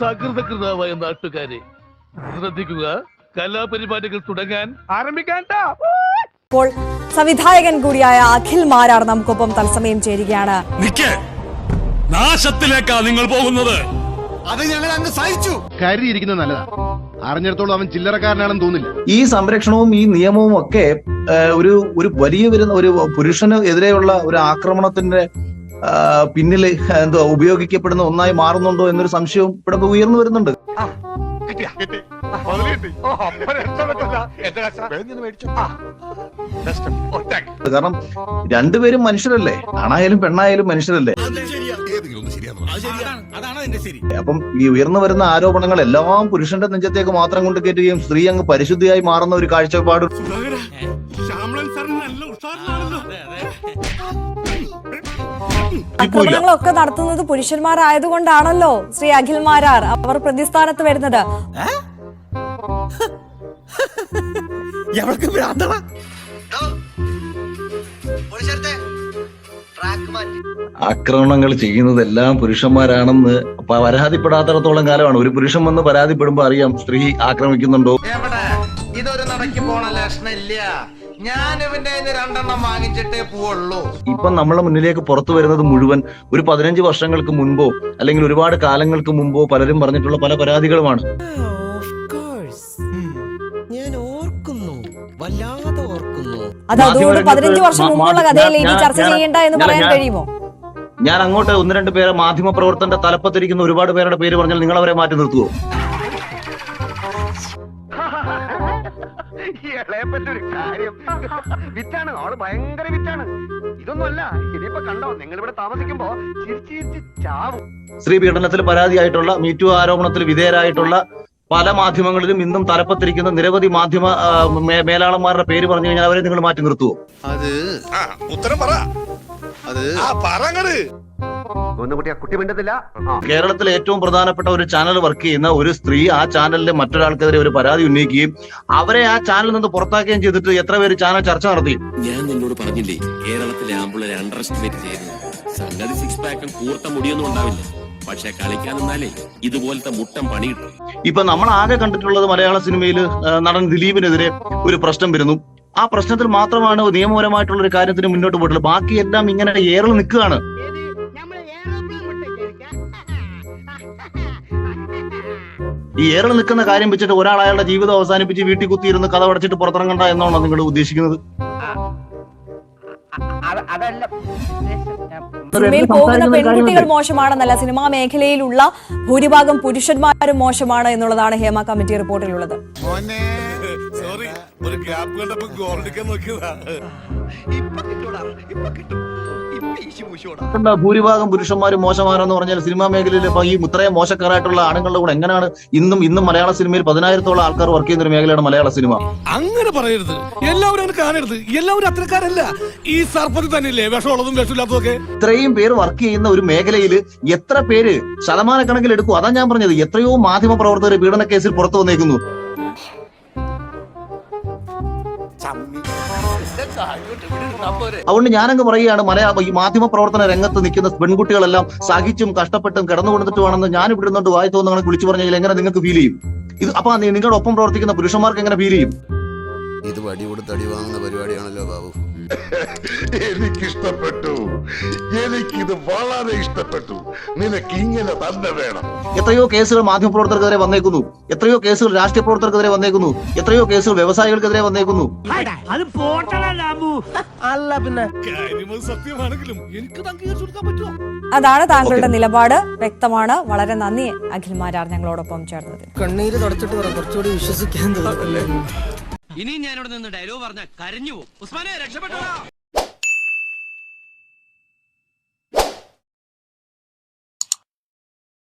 സകൃതകൃതാവായ നാട്ടുകാരെ ശ്രദ്ധിക്കുക. കലാപരിപാടികൾ തുടങ്ങാൻ ആരംഭിക്കാൻ ഇപ്പോൾ സംവിധായകൻ കൂടിയായ അഖിൽ മാരാർ നമുക്കൊപ്പം തത്സമയം ചേരുകയാണ്. നിക്കേ. നാശത്തിലേക്കാ നിങ്ങൾ പോകുന്നത്. അത് ഞങ്ങൾ അങ്ങ് സഹിച്ചു. കരുതിയിരിക്കുന്നത് നല്ലതാ. അറിഞ്ഞിടത്തോളം അവൻ ചില്ലറക്കാരനാണെന്ന് തോന്നില്ല. ഈ സംരക്ഷണവും ഈ നിയമവും ഒക്കെ ഒരു ഒരു വലിയ വരുന്ന ഒരു പുരുഷന് എതിരെയുള്ള ഒരു ആക്രമണത്തിന്റെ ആ, പിന്നിൽ എന്തോ ഉപയോഗിക്കപ്പെടുന്ന ഒന്നായി മാറുന്നുണ്ടോ എന്നൊരു സംശയവും ഇവിടെ ഉയർന്നു വരുന്നുണ്ട്. കാരണം രണ്ടുപേരും മനുഷ്യരല്ലേ? ആണായാലും പെണ്ണായാലും മനുഷ്യരല്ലേ? അതാണ് അതിന്റെ ശരി. അപ്പം ഈ ഉയർന്നു വരുന്ന ആരോപണങ്ങൾ എല്ലാം പുരുഷന്റെ നെഞ്ചത്തേക്ക് മാത്രം കൊണ്ട് കയറ്റുകയും സ്ത്രീ അങ്ങ് പരിശുദ്ധിയായി മാറുന്ന ഒരു കാഴ്ചപ്പാട്. ആക്രമണങ്ങളൊക്കെ നടത്തുന്നത് പുരുഷന്മാരായതുകൊണ്ടാണല്ലോ ശ്രീ അഖിൽ മാരാർ അവർ പ്രതിസ്ഥാനത്ത് വരുന്നത്. ആക്രമണങ്ങൾ ചെയ്യുന്നതെല്ലാം പുരുഷന്മാരാണെന്ന് പരാതിപ്പെടാത്തടത്തോളം പരാതിപ്പെടാത്തിടത്തോളം കാലമാണ്. ഒരു പുരുഷൻ വന്ന് പരാതിപ്പെടുമ്പോ അറിയാം സ്ത്രീ ആക്രമിക്കുന്നുണ്ടോ? ഇതൊരു നടക്കി പോണ ലക്ഷണില്ല ഞാൻ ഇവന്റെ രണ്ടെണ്ണം വാങ്ങിച്ചിട്ടേ പോവുള്ളൂ. ഇപ്പൊ നമ്മളെ മുന്നിലേക്ക് പുറത്തു വരുന്നത് മുഴുവൻ ഒരു പതിനഞ്ച് വർഷങ്ങൾക്ക് മുൻപോ അല്ലെങ്കിൽ ഒരുപാട് കാലങ്ങൾക്ക് മുമ്പോ പലരും പറഞ്ഞിട്ടുള്ള പല പരാതികളുമാണ്. ഞാൻ ഓർക്കുന്നു. വല്ലാതെ ഓർക്കുന്നു. അത് അതുകൊണ്ട് മാധ്യമരംഗത്ത് പതിനഞ്ച് വർഷം മുമ്പുള്ള ഇനി ചർച്ച ചെയ്യണ്ട എന്ന് പറയാൻ കഴിയുമോ? ഞാൻ അങ്ങോട്ട് ഒന്ന് രണ്ട് പേരെ മാധ്യമ പ്രവർത്തനത്തെ തലപ്പത്തിരിക്കുന്ന ഒരുപാട് പേരുടെ പേര് പറഞ്ഞാൽ നിങ്ങൾ അവരെ മാറ്റി നിർത്തുവോ? ഇളയപ്പറ്റൊരു കാര്യം. വിറ്റാണ്. അവൾ ഭയങ്കര വിറ്റാണ്. ഇതൊന്നുമല്ല ഇനിയിപ്പോ കണ്ടോ നിങ്ങൾ ഇവിടെ താമസിക്കുമ്പോ ചിരിച്ചു ചിരിച്ച് ചാവും. സ്ത്രീ പീഡനത്തിൽ പരാതിയായിട്ടുള്ള മീറ്റു ആരോപണത്തിൽ വിധേയരായിട്ടുള്ള പല മാധ്യമങ്ങളിലും ഇന്നും തലപ്പത്തിരിക്കുന്ന നിരവധി മാധ്യമ മേലാളന്മാരുടെ പേര് പറഞ്ഞു കഴിഞ്ഞാൽ അവരെ നിങ്ങൾ മാറ്റി നിർത്തുവോ? അത് ആ ഉത്തരം പറ. അത് കുട്ടി ആ കുട്ടി മിണ്ടത്തില്ല? കേരളത്തിലെ ഏറ്റവും പ്രധാനപ്പെട്ട ഒരു ചാനൽ വർക്ക് ചെയ്യുന്ന ഒരു സ്ത്രീ ആ ചാനലിലെ മറ്റൊരാൾക്കെതിരെ ഒരു പരാതി ഉന്നയിക്കുകയും അവരെ ആ ചാനലിൽ നിന്ന് പുറത്താക്കുകയും ചെയ്തിട്ട് എത്ര പേര് ചാനൽ ചർച്ച നടത്തി? ഞാൻ നിന്നോട് പറഞ്ഞില്ലേ കേരളത്തിലെ ആമ്പിളരെ അണ്ടർ എസ്റ്റിമേറ്റ് ചെയ്യുന്നു സംഗതി സിക്സ് പാക്കും കൂർത്ത മുടിയൊന്നും ഉണ്ടാവില്ല. പക്ഷെ കളിക്കാൻ നിന്നാലേ ഇതുപോലത്തെ മുട്ടം പണി കിട്ടും. ഇപ്പൊ നമ്മൾ ആകെ കണ്ടിട്ടുള്ളത് മലയാള സിനിമയിൽ നടൻ ദിലീപിനെതിരെ ഒരു പ്രശ്നം വരുന്നു. ആ പ്രശ്നത്തിൽ മാത്രമാണ് നിയമപരമായിട്ടുള്ള ഒരു കാര്യത്തിന് മുന്നോട്ട് പോയിട്ടുള്ളത്. ബാക്കിയെല്ലാം ഇങ്ങനെ ഏറിൽ നിൽക്കുകയാണ്. ഈ ഏറെ നിൽക്കുന്ന കാര്യം വെച്ചിട്ട് ഒരാൾ അയാളുടെ ജീവിതം അവസാനിപ്പിച്ച് വീട്ടിൽ കുത്തിയിരുന്ന് കഥ അടച്ചിട്ട് പുറത്തിറങ്ങണ്ട എന്നാണോ നിങ്ങൾ ഉദ്ദേശിക്കുന്നത്? സിനിമയിൽ പോകുന്ന പെൺകുട്ടികൾ മോശമാണെന്നല്ല സിനിമാ മേഖലയിലുള്ള ഭൂരിഭാഗം പുരുഷന്മാരും മോശമാണ് എന്നുള്ളതാണ് ഹേമ കമ്മിറ്റി റിപ്പോർട്ടിലുള്ളത്. ഭൂരിഭാഗം പുരുഷന്മാരും മോശമാണെന്ന് പറഞ്ഞാൽ സിനിമാ മേഖലയിൽ ഇപ്പൊ ഈ ഇത്രയും മോശക്കാരായിട്ടുള്ള ആണുങ്ങളുടെ കൂടെ എങ്ങനെയാണ് ഇന്നും ഇന്നും മലയാള സിനിമയിൽ പതിനായിരത്തോളം ആൾക്കാർ വർക്ക് ചെയ്യുന്ന ഒരു മേഖലയാണ് മലയാള സിനിമ. അങ്ങനെ പറയരുത്. എല്ലാവരും അങ്ങനെ കാണരുത്. എല്ലാവരും അത്രക്കാരല്ല ഈ സർപ്പത്തിൽ തന്നെയല്ലേ? വിഷമുള്ളതും വിഷമില്ലാത്തതും ഒക്കെ ഇത്രയും പേര് വർക്ക് ചെയ്യുന്ന ഒരു മേഖലയിൽ എത്ര പേര് ശതമാനക്കണക്കിൽ എടുക്കും? അതാ ഞാൻ പറഞ്ഞത്. എത്രയോ മാധ്യമ പ്രവർത്തകർ പീഡന കേസിൽ പുറത്തു വന്നേക്കുന്നു. അതുകൊണ്ട് ഞാനങ്ങ് പറയുകയാണ് മലയാള ഈ മാധ്യമ പ്രവർത്തന രംഗത്ത് നിൽക്കുന്ന പെൺകുട്ടികളെല്ലാം സഹിച്ചും കഷ്ടപ്പെട്ടും കിടന്നു കൊടുത്തിട്ടുമാണെന്ന് ഞാൻ ഇവിടെ നിന്നോട്ട് വായി തോന്നുന്ന വിളിച്ചു പറഞ്ഞെങ്കിൽ എങ്ങനെ നിങ്ങൾക്ക് ഫീൽ ചെയ്യും? ഇത് അപ്പൊ നിങ്ങളുടെ ഒപ്പം പ്രവർത്തിക്കുന്ന പുരുഷന്മാർക്ക് എങ്ങനെ ഫീൽ ചെയ്യും? ഇത് വടി കൊടുത്ത് അടി വാങ്ങുന്ന പരിപാടിയാണല്ലോ ബാബു. എനിക്കിഷ്ടപ്പെട്ടു. എനിക്കിത് വളരെ ഇഷ്ടപ്പെട്ടു. നിനക്ക് ഇങ്ങനെ തന്നെ വേണം. എത്രയോ കേസുകൾ മാധ്യമപ്രവർത്തകർക്കെതിരെ വന്നേക്കുന്നു. എത്രയോ കേസുകൾ രാഷ്ട്രീയ പ്രവർത്തകർക്കെതിരെ വന്നേക്കുന്നു. എത്രയോ കേസുകൾ വ്യവസായികൾക്കെതിരെ വന്നേക്കുന്നു. അല്ല പിന്നെ. സത്യമാണെങ്കിലും എനിക്ക് അതാണ് താങ്കളുടെ നിലപാട്. വ്യക്തമാണ്. വളരെ നന്ദി അഖിൽ മാരാർ ഞങ്ങളോടൊപ്പം ചേർന്നത് കണ്ണീര് തുടച്ചിട്ട് കുറച്ചുകൂടി വിശ്വസിക്കാൻ തോന്നുന്നു. ഇനി ഞാനിവിടെ നിന്ന് ഡയലോഗ് പറഞ്ഞ കരഞ്ഞു പോകും. ഉസ്മാനെ രക്ഷപ്പെട്ടോ